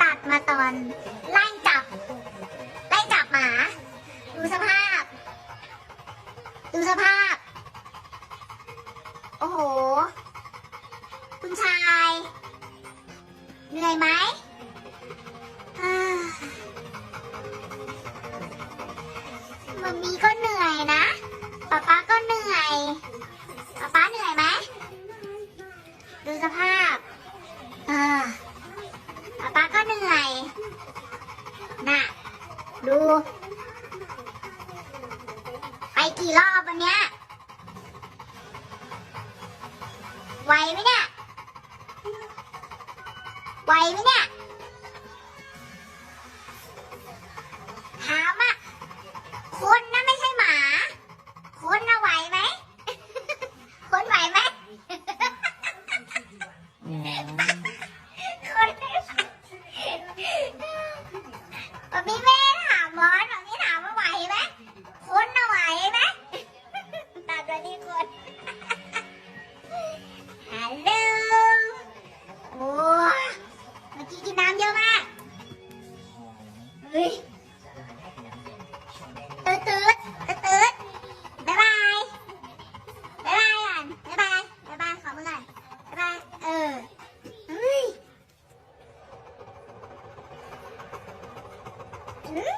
ตัดมาตอนไล่จับ ไล่จับหมา ดูสภาพ ดูสภาพ โอ้โห คุณชาย เหนื่อยไหมอ่ามันมีก็เหนื่อยนะป๊าป๊าก็เหนื่อยป๊าป๊าเหนื่อยไหม ดูสภาพ อ่าป๊าป๊าก็เหนื่อย น่ะ ดู ไปกี่รอบวันเนี้ยไหวไหมเนี่ยไหวไหมเนี่ยถามอะคนนะไม่ใช่หมา คนนะไหวไหม คนไหวไหมอืมคนไม่ไหว เฮ้ยตืดตืดตืดตืดบายบายบายบายอะบายบายบายบายขอมือก่อยบายบายเออฮ้ยเฮ้ย